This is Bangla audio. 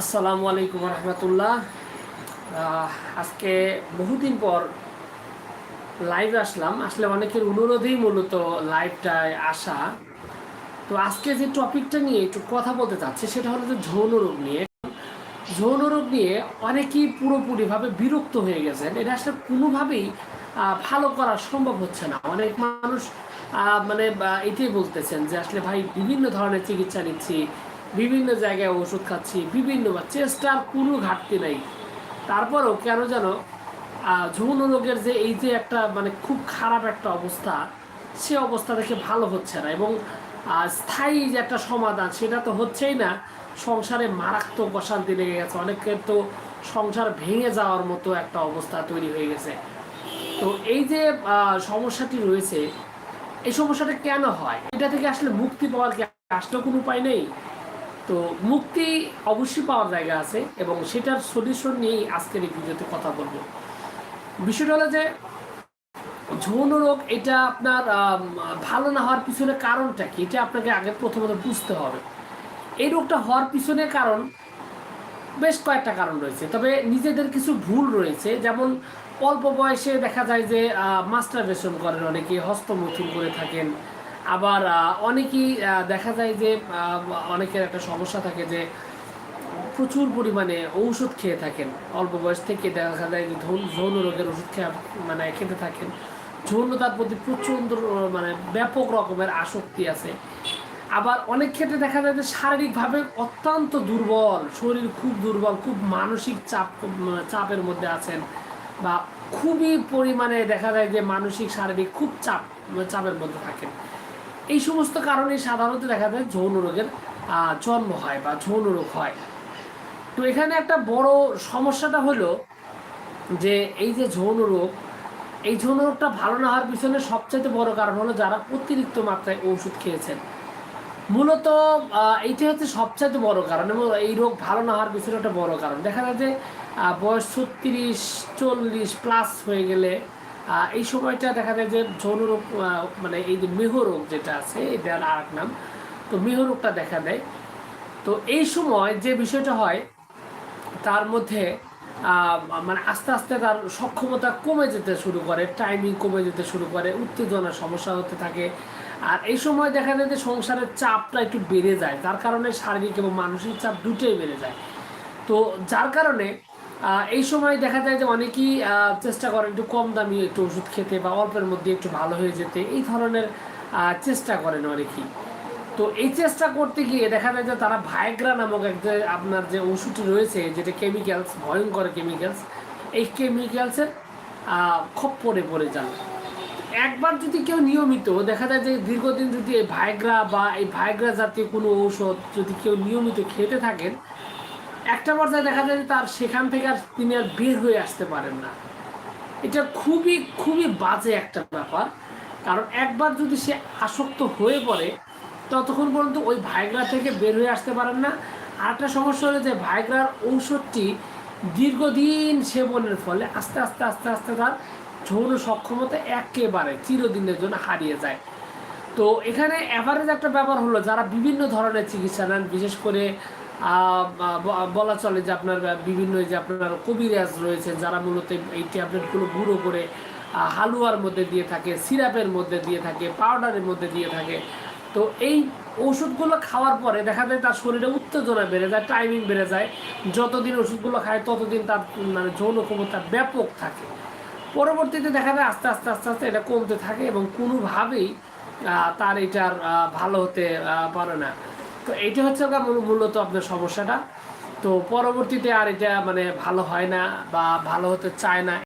আসসালামু আলাইকুম রহমতুল্লাহ। আজকে বহুদিন পর লাইভ আসলাম। আসলে অনেকের অনুরোধেই মূলত লাইভটায় আসা। তো আজকে যে টপিকটা নিয়ে একটু কথা বলতে চাচ্ছি, সেটা হলো যে যৌন রোগ নিয়ে। যৌন রোগ নিয়ে অনেকেই পুরোপুরিভাবে বিরক্ত হয়ে গেছেন। এটা আসলে কোনোভাবেই ভালো করা সম্ভব হচ্ছে না। অনেক মানুষ মানে এটাই বলতেছেন যে, আসলে ভাই, বিভিন্ন ধরনের চিকিৎসা নিচ্ছি বিভিন্ন জায়গায় ওষুধ খাচ্ছি, বিভিন্ন বা চেষ্টার কোনো ঘাটতি নাই। তারপরেও কেন যেন যৌন রোগের যে এই যে একটা মানে খুব খারাপ একটা অবস্থা, সে অবস্থা থেকে ভালো হচ্ছে না এবং স্থায়ী যে একটা সমাধান সেটা তো হচ্ছেই না। সংসারে মারাত্মক অশান্তি লেগে গেছে, অনেকের তো সংসার ভেঙে যাওয়ার মতো একটা অবস্থা তৈরি হয়ে গেছে। তো এই যে সমস্যাটি রয়েছে, এই সমস্যাটা কেন হয়? এটা থেকে আসলে মুক্তি পাওয়ার কি আসলেও কোনো উপায় নেই? তো মুক্তি অবশ্যই পাওয়ার জায়গা আছে এবং সেটার সলিউশন নিয়েই আজকের এই ভিডিওতে কথা বলব। বিষয়টা হলো যে, যৌন রোগ এটা আপনার ভালো না হওয়ার পিছনে কারণটা কি? এটা আপনাকে আগে প্রথমত বুঝতে হবে। এই রোগটা হওয়ার পিছনে কারণ বেশ কয়েকটা কারণ রয়েছে। তবে নিজেদের কিছু ভুল রয়েছে। যেমন অল্প বয়সে দেখা যায় যে মাস্টার বেশন করেন অনেকে, হস্তমৈথুন করে থাকেন আবার অনেকেই দেখা যায় যে অনেকের একটা সমস্যা থাকে যে, প্রচুর পরিমাণে ঔষধ খেয়ে থাকেন। অল্প বয়স থেকে দেখা যায় যে, ধন- যৌন রোগের ওষুধ খেয়ে মানে খেতে থাকেন। যৌনতার প্রতি প্রচণ্ড মানে ব্যাপক রকমের আসক্তি আছে। আবার অনেক ক্ষেত্রে দেখা যায় যে, শারীরিকভাবে অত্যন্ত দুর্বল, শরীর খুব দুর্বল, খুব মানসিক চাপ চাপের মধ্যে আছেন বা খুবই পরিমাণে দেখা যায় যে, মানসিক, শারীরিক খুব চাপ, চাপের মধ্যে থাকেন। এই সমস্ত কারণে সাধারণত দেখা যায় যৌন রোগের জন্ম হয় বা যৌন রোগ হয়। তো এখানে একটা বড় সমস্যাটা হলো যে এই যে যৌন রোগ, এই যৌন রোগটা ভালো না হওয়ার পিছনে সবচাইতে বড় কারণ হলো যারা অতিরিক্ত মাত্রায় ওষুধ খেয়েছেন। মূলত এইটা হচ্ছে সবচাইতে বড় কারণ এবং এই রোগ ভালো না হওয়ার পিছনে একটা বড় কারণ। দেখা যায় যে বয়স ছত্রিশ, চল্লিশ প্লাস হয়ে গেলে এই সময়টা দেখা যায় যে যৌন রোগ মানে এই যে মেহ রোগ যেটা আছে এটার আর নাম, তো মেহ রোগটা দেখা দেয়। তো এই সময় যে বিষয়টা হয়, তার মধ্যে মানে আস্তে আস্তে তার সক্ষমতা কমে যেতে শুরু করে টাইমিং কমে যেতে শুরু করে, উত্তেজনার সমস্যা হতে থাকে। আর এই সময় দেখা যায় যে সংসারের চাপটা একটু বেড়ে যায় তার কারণে শারীরিক এবং মানসিক চাপ দুটোই বেড়ে যায়। তো যার কারণে এই সময় দেখা যায় যে অনেকেই চেষ্টা করে একটু কম দামি একটু ওষুধ খেতে বা অল্পের মধ্যে একটু ভালো হয়ে যেতে। এই ধরনের চেষ্টা করেন অনেকেই। তো এই চেষ্টা করতে গিয়ে দেখা যায় যে তারা ভায়গ্রা নামক এক যে আপনার যে ওষুধটি রয়েছে, যেটা কেমিক্যালস ভয়ঙ্কর কেমিক্যালস এই কেমিক্যালসের খপ্পরে পড়ে যান। একবার যদি কেউ নিয়মিত, দেখা যায় যে দীর্ঘদিন যদি এই ভাইগ্রা বা এই ভাইগ্রা জাতীয় কোনো ঔষধ যদি কেউ নিয়মিত খেতে থাকেন একটা পর্যায়ে দেখা যায় যে তার সেখান থেকে আর তিনি আর বের হয়ে আসতে পারেন না। এটা খুবই খুবই বাজে একটা ব্যাপার। কারণ একবার যদি সে আসক্ত হয়ে পড়ে, ততক্ষণ পর্যন্ত ওই ভাইগ্রা থেকে বের হয়ে আসতে পারেন না। আর একটা সমস্যা হলো যে ভাইগ্রার ঔষধটি দীর্ঘদিন সেবনের ফলে আস্তে আস্তে আস্তে আস্তে তার যৌন সক্ষমতা একেবারে চিরদিনের জন্য হারিয়ে যায়। তো এখানে অ্যাভারেজ একটা ব্যাপার হলো যারা বিভিন্ন ধরনের চিকিৎসা নেন, বিশেষ করে বলা চলে যে আপনার বিভিন্ন যে আপনার কবিরাজ রয়েছে, যারা মূলত এই ট্যাবলেটগুলো গুঁড়ো করে হালুয়ার মধ্যে দিয়ে থাকে, সিরাপের মধ্যে দিয়ে থাকে, পাউডারের মধ্যে দিয়ে থাকে। তো এই ওষুধগুলো খাওয়ার পরে দেখা যায় তার শরীরে উত্তেজনা বেড়ে যায় টাইমিং বেড়ে যায়। যতদিন ওষুধগুলো খায়, ততদিন তার মানে যৌন ক্ষমতা ব্যাপক থাকে। পরবর্তীতে দেখা যায় আস্তে আস্তে আস্তে আস্তে এটা কমতে থাকে এবং কোনোভাবেই তার এটার ভালো হতে পারে না। তো এইটা হচ্ছে মূলত আপনার সমস্যাটা। তো পরবর্তীতে আর এটা মানে ভালো হয় না বা ভালো হতে চায় না